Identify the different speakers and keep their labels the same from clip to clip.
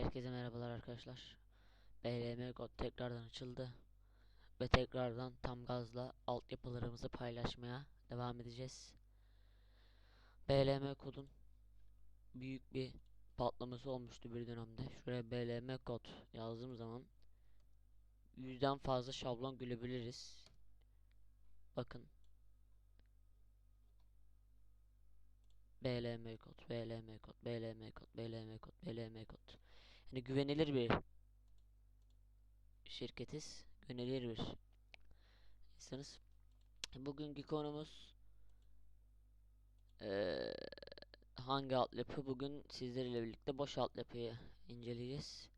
Speaker 1: Herkese merhabalar arkadaşlar. BLM kod tekrardan açıldı. Ve tekrardan tam gazla altyapılarımızı paylaşmaya devam edeceğiz. BLM kodun büyük bir patlaması olmuştu bir dönemde. Şuraya BLM kod yazdığım zaman yüzden fazla şablon gülebiliriz. Bakın. BLM kod, BLM kod, BLM kod, BLM kod, BLM kod. Yani güvenilir bir şirketiz. Güvenilir bir insanız. Bugünkü konumuz eee, hangi altyapı? Bugün sizlerle birlikte boş altyapıyı inceleyeceğiz.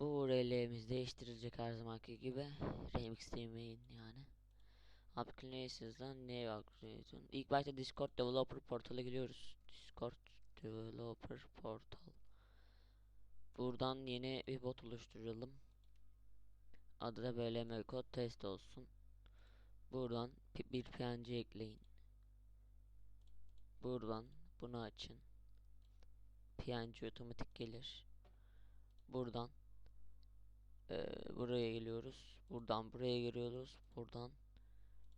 Speaker 1: Bu URL'miz değiştirilecek her zamanki gibi. Remix demeyin yani. Applications ne yapıyorsun? İlk başta Discord Developer Portal'a giriyoruz. Discord Developer Portal. Buradan yeni bir bot oluşturalım. Adı da BLM kod test olsun. Buradan bir PNG ekleyin. Buradan bunu açın. PNG otomatik gelir. Buradan eee, buraya geliyoruz. Buradan buraya giriyoruz. Buradan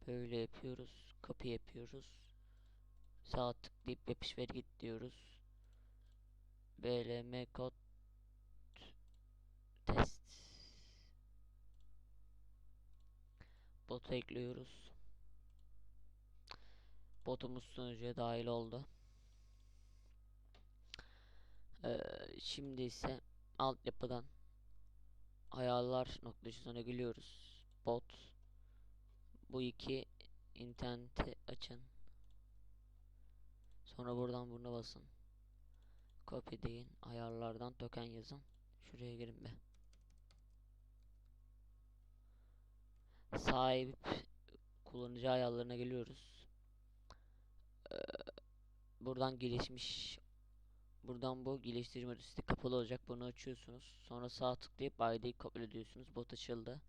Speaker 1: böyle yapıyoruz. Copy yapıyoruz. Sağ tıklayıp yapış ver git diyoruz. BLM kod test botu ekliyoruz. Botumuz sunucuya dahil oldu. Ee, şimdi ise altyapıdan ayarlar noktasına geliyoruz. Bot bu iki interneti açın. Sonra buradan buna basın. Copy deyin. Ayarlardan token yazın. Şuraya girin be. Sahip kullanıcı ayarlarına geliyoruz. Ee, buradan gelişmiş buradan bu geliştirme listesi kapalı olacak. Bunu açıyorsunuz. Sonra sağ tıklayıp ID'yi kabul ediyorsunuz. Bot açıldı.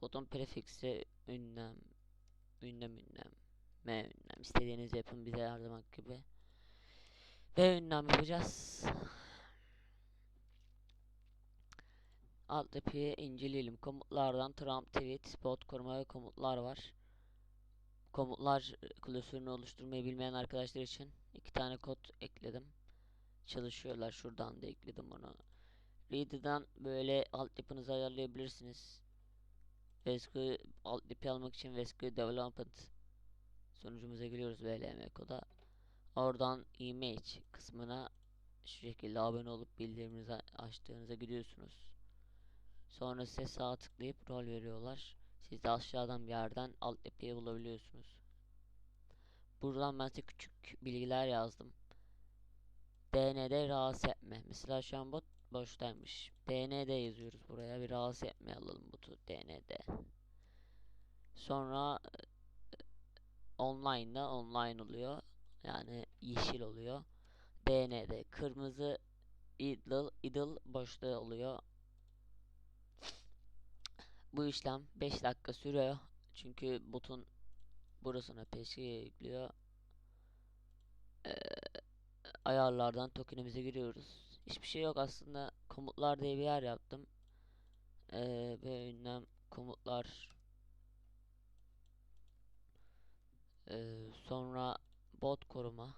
Speaker 1: Botun prefiksi ünlem ünlem ünlem M ünlem istediğinizi yapın bize her zaman gibi. Ve ünlem yapacağız. Altyapıyı inceleyelim. Komutlardan Trump tweet, bot koruma ve komutlar var. Komutlar klasörünü oluşturmayı bilmeyen arkadaşlar için iki tane kod ekledim. Çalışıyorlar. Şuradan da ekledim onu. Reader'dan böyle altyapınızı ayarlayabilirsiniz. VSCO altyapı almak için VSCO Development sonucumuza giriyoruz VLM koda. Oradan image kısmına şu şekilde abone olup bildiriminizi açtığınıza gidiyorsunuz. Sonra size sağ tıklayıp rol veriyorlar. Siz de aşağıdan bir yerden altyapıyı bulabiliyorsunuz. Buradan ben size küçük bilgiler yazdım. DND rahatsız etme. Mesela şu an bot boştaymış. DND yazıyoruz buraya. Bir rahatsız etme alalım botu. DND. Sonra online'da online oluyor. Yani yeşil oluyor. DND kırmızı idle idle boşta oluyor. Bu işlem 5 dakika sürüyor. Çünkü botun burasına peşke yüklüyor. Ee, ayarlardan tokenimize giriyoruz. Hiçbir şey yok aslında. Komutlar diye bir yer yaptım. Ee, ünlem komutlar Ee, sonra bot koruma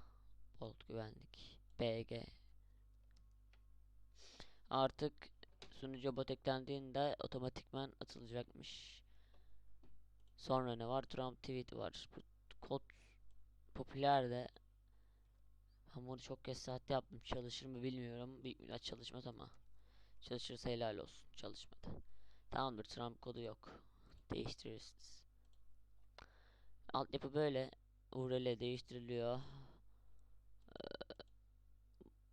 Speaker 1: bot güvenlik BG artık sunucuya bot eklendiğinde otomatikman atılacakmış. Sonra ne var? Trump tweet var. Bu kod popüler de. Ben bunu çok kez saatte yaptım. Çalışır mı bilmiyorum. Büyük bir çalışmaz ama. Çalışırsa helal olsun. Çalışmadı. Tamamdır. Trump kodu yok. Değiştirirsiniz. Altyapı böyle. URL değiştiriliyor.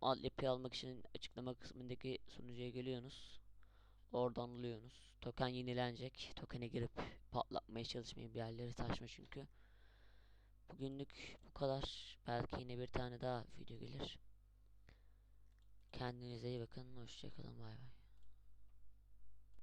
Speaker 1: Altyapı almak için açıklama kısmındaki sunucuya geliyorsunuz. Oradan alıyorsunuz. Token yenilenecek. Token'e girip patlatmaya çalışmayın bir yerleri taşma çünkü. Bugünlük bu kadar. Belki yine bir tane daha video gelir. Kendinize iyi bakın. Hoşçakalın. Bay bay.